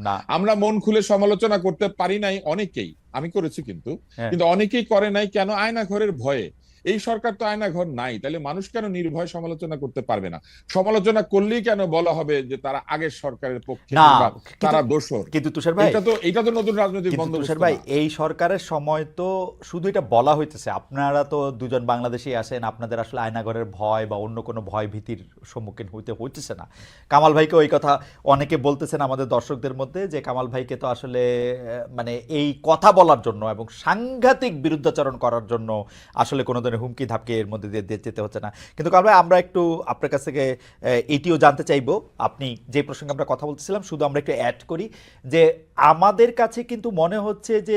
না। আমরা মন খুলে সমালোচনা করতে পারি নাই অনেকেই। আমি করেছি কিন্তু। হ্যাঁ। কিন্তু অনেকেই করে নাই কেন? আয়না ঘরের ভয়ে। এই সরকার তো আয়না ঘর নাই তাহলে মানুষ কেন নির্ভয় সমালোচনা করতে পারবে না? সমালোচনা করলেই কেন বলা হবে যে তারা আগের সরকারের পক্ষে তারা দোষর? কিন্তু তুষার ভাই এটা তো এটা তো নতুন রাজনৈতিক বন্দোবস্ত তুষার ভাই এই সরকারের সময় তো শুধু এটা বলা হইতেছে আপনারা তো দুজন বাংলাদেশি আছেন আপনাদের আসলে আয়নাঘরের ভয় বা অন্য কোনো ভয় ভীতির সম্মুখীন হইতে হইতেছে না। কামাল ভাইকে ওই কথা অনেকে বলতেছেন আমাদের দর্শকদের মধ্যে যে কামাল ভাইকে তো আসলে মানে এই কথা বলার জন্য এবং সাংঘাতিক বিরুদ্ধাচরণ করার জন্য আসলে কোনো ধরনের হুমকি ধাপকে এর মধ্যে দিয়ে যেতে হচ্ছে না। কিন্তু কামাল আমরা একটু আপনার কাছ থেকে এটিও জানতে চাইব। আপনি যে প্রসঙ্গে আমরা কথা বলতেছিলাম, শুধু আমরা একটু অ্যাড করি যে আমাদের কাছে কিন্তু মনে হচ্ছে যে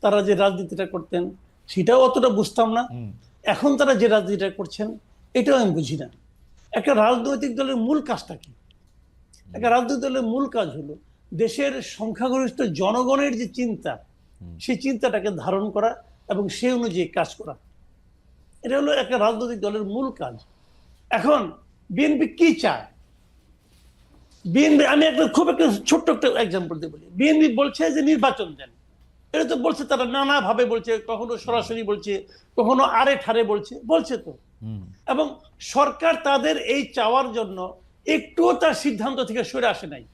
তারা যে রাজনীতিটা করতেন সেটাও অতটা বুঝতাম না। এখন তারা যে রাজনীতিটা করছেন এটাও আমি বুঝি না। একটা রাজনৈতিক দলের মূল কাজটা কি? একটা রাজনৈতিক দলের মূল কাজ হলো দেশের সংখ্যাগরিষ্ঠ জনগণের যে চিন্তা সেই চিন্তাটাকে ধারণ করা এবং সেই অনুযায়ী কাজ করা। এটা হলো একটা রাজনৈতিক দলের মূল কাজ। এখন বিএনপি কি চায়? বিএনপি আমি একটা খুব একটা ছোট্ট একটা এক্সাম্পল দিয়ে বলি। বিএনপি বলছে যে নির্বাচন দেন। এটা তো বলছে তারা নানা ভাবে বলছে কখনো সরাসরি বলছে কখনো আরে ঠারে বলছে বলছে তো। এবং সরকার তাদের এই চাওয়ার জন্য একটুও তার সিদ্ধান্ত থেকে সরে আসে নাই।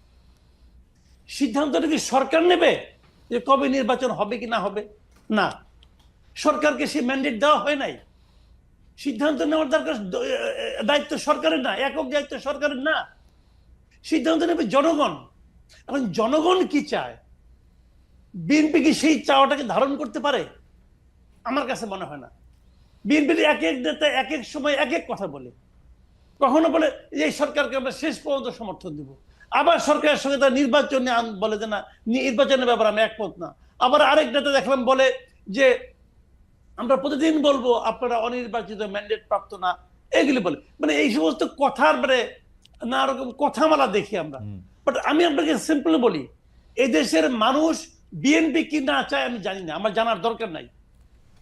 সিদ্ধান্তটা কি সরকার নেবে যে কবে নির্বাচন হবে কি না হবে? না। সরকারকে সেই ম্যান্ডেট দেওয়া হয় নাই। সিদ্ধান্ত নেওয়ার দরকার দায়িত্ব সরকারের না একক দায়িত্ব সরকারের না। সিদ্ধান্ত নেবে জনগণ। এখন জনগণ কি চায়? বিএনপি কি সেই চাওয়াটাকে ধারণ করতে পারে? আমার কাছে মনে হয় না। বিএনপির এক এক নেতা এক এক সময় এক এক কথা বলে কখনো বলে এই সরকারকে আমরা শেষ পর্যন্ত সমর্থন দিব। আবার সরকারের সঙ্গে তার নির্বাচনে বলে যে না নির্বাচনের ব্যাপারে আমি একমত না। আবার আরেক নেতা দেখলাম বলে যে আমরা প্রতিদিন বলব আপনারা অনির্বাচিত ম্যান্ডেট প্রাপ্ত না। এগুলি বলে। মানে এই সমস্ত কথার মানে না রকম কথামালা দেখি আমরা। বাট আমি আপনাকে সিম্পল বলি এদেশের মানুষ বিএনপি কি না চায় আমি জানি না, আমার জানার দরকার নাই।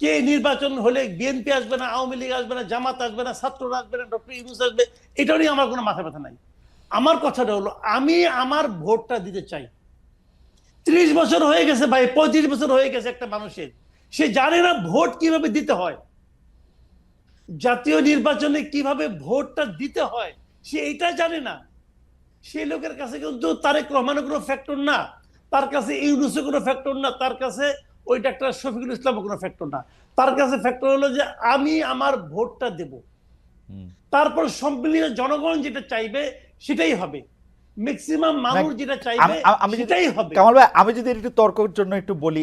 কে নির্বাচন হলে বিএনপি আসবে না, আওয়ামী লীগ আসবে না, জামাত আসবে না, ছাত্ররা আসবে না, ডক্টর ইউনুস আসবে, এটা নিয়ে আমার কোনো মাথা ব্যথা নাই। আমার কথাটা হলো, আমি আমার ভোটটা দিতে চাই। ত্রিশ বছর হয়ে গেছে ভাই, পঁয়ত্রিশ বছর হয়ে গেছে একটা মানুষের। সে জানে না ভোট কীভাবে দিতে হয়। জাতীয় নির্বাচনে কীভাবে ভোটটা দিতে হয়, সে এটা জানে না। সেই লোকের কাছে কিন্তু তারেক রহমানের কোনো ফ্যাক্টর না। তার কাছে ইউনুসের কোনো ফ্যাক্টর না তার কাছে ওই ডাক্তার শফিকুল ইসলামের কোনো ফ্যাক্টর না। তার কাছে ফ্যাক্টর হলো যে আমি আমার ভোটটা দেব। তারপর সম্মিলিত জনগণ যেটা চাইবে সেটাই হবে। ম্যাক্সিমাম মানুষ যেটা চাইবে সেটাই হবে। কামাল ভাই আমি যদি একটু তর্কের জন্য একটু বলি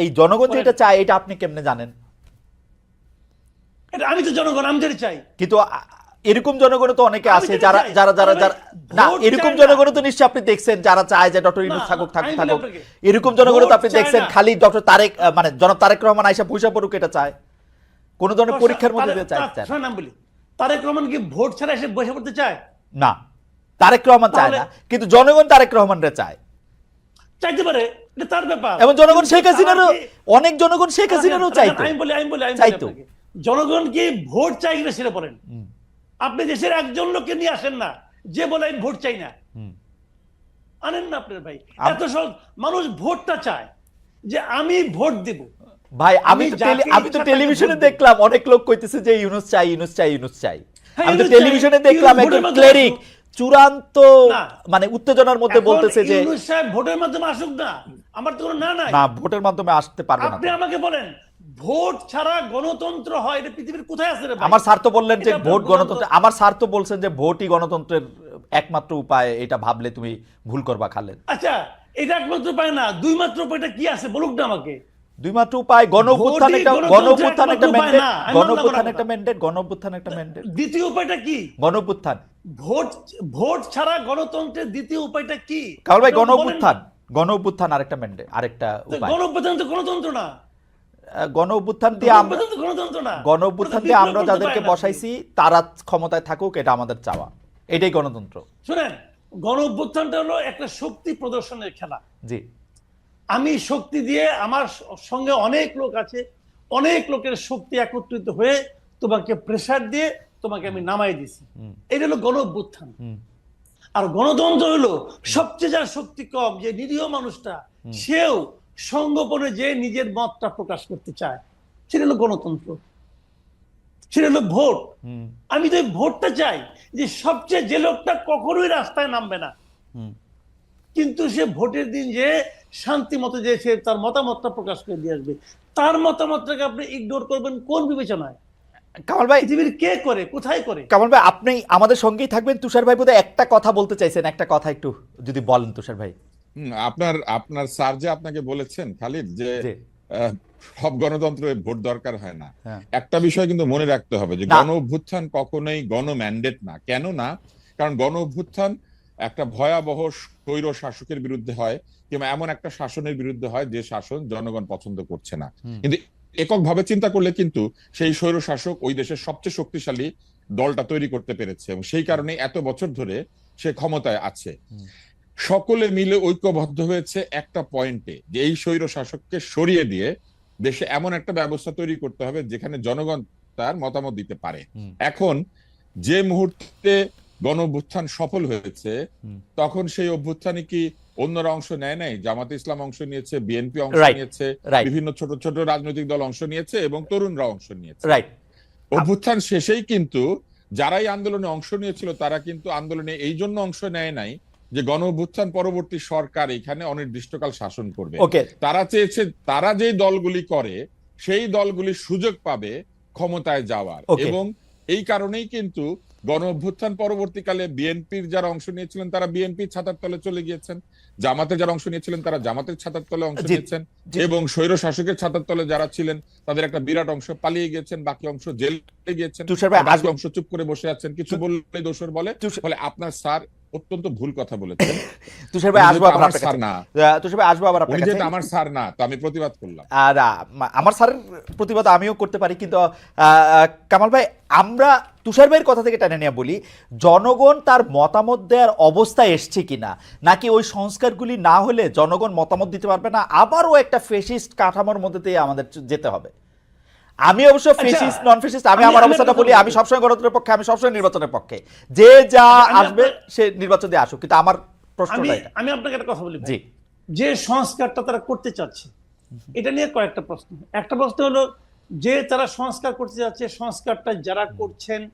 এই জনগণ যেটা চায় এটা আপনি কেমনে জানেন? এটা আমি তো জনগণ আমি যেটা চাই। কিন্তু এরকম জনগণ তো অনেকে আছে যারা যারা যারা যারা না এরকম জনগণ তো নিশ্চয়ই আপনি দেখছেন যারা চায় যে ডক্টর ইউনুস না, থাকুক থাকুক থাকুক। এরকম জনগণ তো আপনি দেখছেন খালি ডক্টর তারেক মানে জনাব তারেক রহমান আইসা পয়সা পড়ুক এটা চায়। কোন ধরনের পরীক্ষার মধ্যে দিয়ে চায় তা- চায় না। বলি। তারেক রহমান কি ভোট ছাড়া এসে বসে পড়তে চায়? না তারেক রহমান চায় না কিন্তু জনগণ তারেক রহমানরে চায়। চাইতে পারে এটা তার ব্যাপার। এবং জনগণ শেখ হাসিনারও অনেক জনগণ শেখ হাসিনারও চাইতো। আমি বলি আমি বলি আমি চাইতো। জনগণ কি ভোট চাই কিনা সেটা বলেন। আপনি দেশের একজন লোককে নিয়ে আসেন না যে বলে আমি ভোট চাই না। আনেন না আপনার ভাই। এত সহজ মানুষ ভোটটা চায় যে আমি ভোট দেব। ভাই আমি আমি তো টেলিভিশনে দেখলাম অনেক লোক কইতেছে যে ইউনুস চাই ইউনুস চাই ইউনুস চাই। হ্যাঁ, আমি তো টেলিভিশনে দেখলাম একজন ক্লেরিক। চূড়ান্ত মানে উত্তেজনার মধ্যে বলতেছে যে ইউনুস সাহেব ভোটের মাধ্যমে আসুক না আমার তো কোনো না না ভোটের মাধ্যমে আসতে পারবে না। আপনি আমাকে বলেন ভোট ছাড়া গণতন্ত্র হয় এটা পৃথিবীর কোথায় আছে আমার স্যার তো বললেন যে ভোট গণতন্ত্র আমার স্যার তো বলছেন যে ভোটই গণতন্ত্রের একমাত্র উপায় এটা ভাবলে তুমি ভুল করবা খালেদ। আচ্ছা এটা একমাত্র উপায় না দুই মাত্র উপায়টা কি আছে? বলুক না আমাকে। দুই মাত্র উপায় গণ অভ্যুত্থান একটা গণতন্ত্রের গণ অভ্যুত্থান একটা ম্যান্ডেট না, গণ মানলাম না অভ্যুত্থান কথা। একটা ম্যান্ডেট গণ অভ্যুত্থান একটা ম্যান্ডেট দ্বিতীয় উপায়টা কি? গণ অভ্যুত্থান ভোট ভোট ছাড়া গণতন্ত্রের দ্বিতীয় উপায়টা কি? কামাল ভাই আপনি গণ বলেন গণ অভ্যুত্থান আরেকটা ম্যান্ডে আরেকটা উপায়। গণ অভ্যুত্থান তো গণতন্ত্র না। গণ অভ্যুত্থান দিয়ে আমরা গণ অভ্যুত্থান দিয়ে আমরা যাদেরকে বসাইছি তারা ক্ষমতায় থাকুক এটা আমাদের চাওয়া। এটাই গণতন্ত্র। শুনেন গণ অভ্যুত্থানটা হলো একটা শক্তি প্রদর্শনের খেলা। জি। আমি শক্তি দিয়ে আমার সঙ্গে অনেক লোক আছে অনেক লোকের শক্তি একত্রিত হয়ে তোমাকে প্রেসার দিয়ে তোমাকে আমি নামাই দিছি এটা হলো গণ অভ্যুত্থান আর গণতন্ত্র হলো সবচেয়ে যার শক্তি কম যে নিরীহ মানুষটা সেও সঙ্গোপনে যে নিজের মতটা প্রকাশ করতে চায় সেটা হলো গণতন্ত্র। সেটা হলো ভোট। আমি তো ভোটটা চাই যে সবচেয়ে যে লোকটা কখনোই রাস্তায় নামবে না। কিন্তু সে ভোটের দিন যে শান্তি মতো যে সে তার মতামতটা প্রকাশ করে দিয়ে আসবে তার মতামতটাকে আপনি ইগনোর করবেন কোন বিবেচনায়? কামাল ভাই পৃথিবীর কে করে কোথায় করে? কামাল ভাই আপনি আমাদের সঙ্গেই থাকবেন। তুষার ভাই বোধহয় একটা কথা বলতে চাইছেন একটা কথা একটু যদি বলেন তুষার ভাই। আপনার আপনার স্যার যে আপনাকে বলেছেন খালিদ যে সব গণতন্ত্রে ভোট দরকার হয় না। হ্যাঁ। একটা বিষয় কিন্তু মনে রাখতে হবে যে গণ অভ্যুত্থান কখনোই গণ ম্যান্ডেট না। কেন না? কারণ গণ অভ্যুত্থান একটা ভয়াবহ স্বৈর শাসকের বিরুদ্ধে হয় কিংবা এমন একটা শাসনের বিরুদ্ধে হয় যে শাসন জনগণ পছন্দ করছে না। কিন্তু এককভাবে চিন্তা করলে কিন্তু সেই স্বৈর শাসক ওই দেশের সবচেয়ে শক্তিশালী দলটা তৈরি করতে পেরেছে এবং সেই কারণে এত বছর ধরে সে ক্ষমতায় আছে। সকলে মিলে ঐক্যবদ্ধ হয়েছে একটা পয়েন্টে যে এই স্বৈর শাসককে সরিয়ে দিয়ে দেশে এমন একটা ব্যবস্থা তৈরি করতে হবে যেখানে জনগণ তার মতামত দিতে পারে। এখন যে মুহূর্তে গণ অভ্যুত্থান সফল হয়েছে তখন সেই অভ্যুত্থানে কি অন্যরা অংশ নেয় নাই? জামাতে ইসলাম অংশ নিয়েছে বিএনপি অংশ নিয়েছে বিভিন্ন ছোট ছোট রাজনৈতিক দল অংশ নিয়েছে এবং তরুণরা অংশ নিয়েছে। অভ্যুত্থান শেষেই কিন্তু যারাই আন্দোলনে অংশ নিয়েছিল তারা কিন্তু আন্দোলনে এই জন্য অংশ নেয় নাই যে গণ অভ্যুত্থান পরবর্তী সরকার এখানে অনির্দিষ্টকাল শাসন করবে। তারা চেয়েছে তারা যেই দলগুলি করে সেই দলগুলি সুযোগ পাবে ক্ষমতায় যাওয়ার। এবং এই কারণেই কিন্তু গণ অভ্যুত্থান পরবর্তীকালে বিএনপির যারা অংশ নিয়েছিলেন তারা বিএনপির ছাতার তলে চলে গিয়েছেন। জামাতে যারা অংশ নিয়েছিলেন তারা জামাতের ছাতার তলে অংশ নিয়েছেন। এবং স্বৈর শাসকের ছাতার তলে যারা ছিলেন তাদের একটা বিরাট অংশ পালিয়ে গিয়েছেন বাকি অংশ জেলে গিয়েছেন। বাকি অংশ চুপ করে বসে আছেন। কিছু বললে দোষর বলে ফলে আপনার স্যার অত্যন্ত ভুল কথা বলেছেন। তুষার ভাই আসব আবার আপনার স্যার কাছে। না। তুষার ভাই আসব আবার আপনার কাছে। আমার স্যার না তো আমি প্রতিবাদ করলাম। আর আমার স্যারের প্রতিবাদ আমিও করতে পারি কিন্তু কামাল ভাই আমরা তুষার ভাইয়ের কথা থেকে টেনে নিয়ে বলি জনগণ তার মতামত দেওয়ার অবস্থায় এসছে কিনা নাকি ওই সংস্কারগুলি না হলে জনগণ মতামত দিতে পারবে না আবারও একটা ফেসিস্ট কাঠামোর মধ্যে দিয়ে আমাদের যেতে হবে? আমি অবশ্য আচ্ছা, ফেসিস্ট নন ফেসিস্ট আমি আমি- আমার অবস্থাটা বলি আমি সবসময় গণতন্ত্রের পক্ষে আমি সবসময় নির্বাচনের পক্ষে। যে যা আসবে সে নির্বাচন দিয়ে আসুক কিন্তু আমার প্রশ্ন প্রশ্নটা আমি আপনাকে একটা কথা বলি। জি। যে সংস্কারটা তারা করতে চাচ্ছে এটা নিয়ে কয়েকটা প্রশ্ন। একটা প্রশ্ন হলো যে তারা সংস্কার করতে চাচ্ছে সংস্কারটা যারা করছেন